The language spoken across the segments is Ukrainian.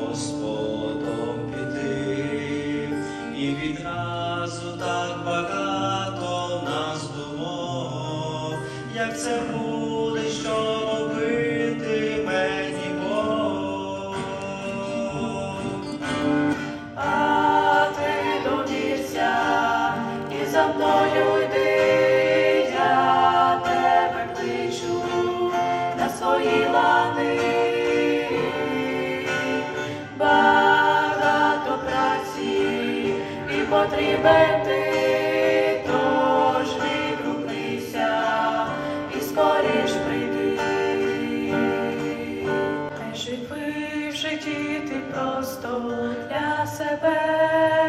Господом піти, і відразу так багато нас думок, як це буде, що робити мені Бог. А ти і за мною. Потрібен ти, тож відгукнися і скоріш прийди. Не живи в житті ти просто для себе,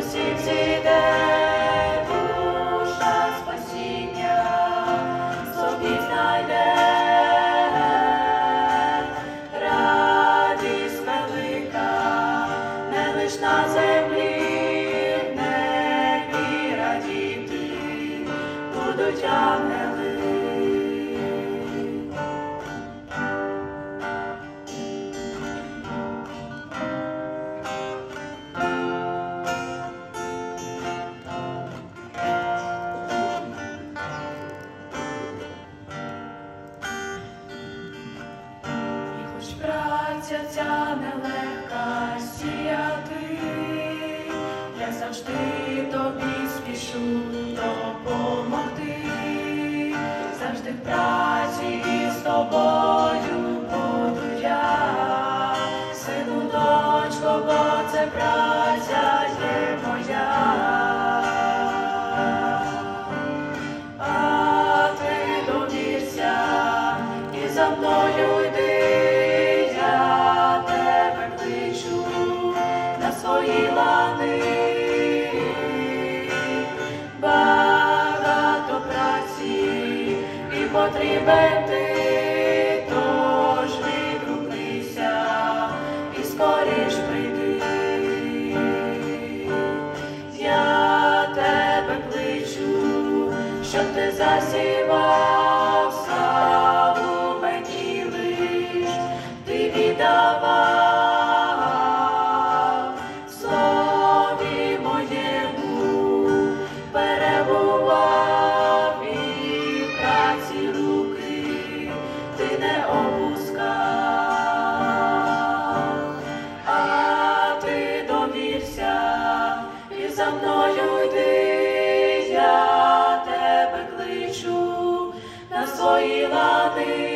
посів зійде душа спасіння, собі знайде радість велика, не лиш на землі, радіти будуть ангели. Праця ця нелегка сіяти, я завжди тобі потрібен ти, тож відгукнися і скоріш прийди. Я тебе кличу, щоб ти засівав зробила ти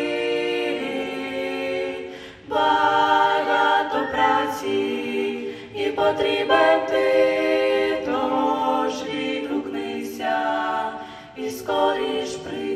праці і потрібен ти, тож відгукнися і скоріш прийди.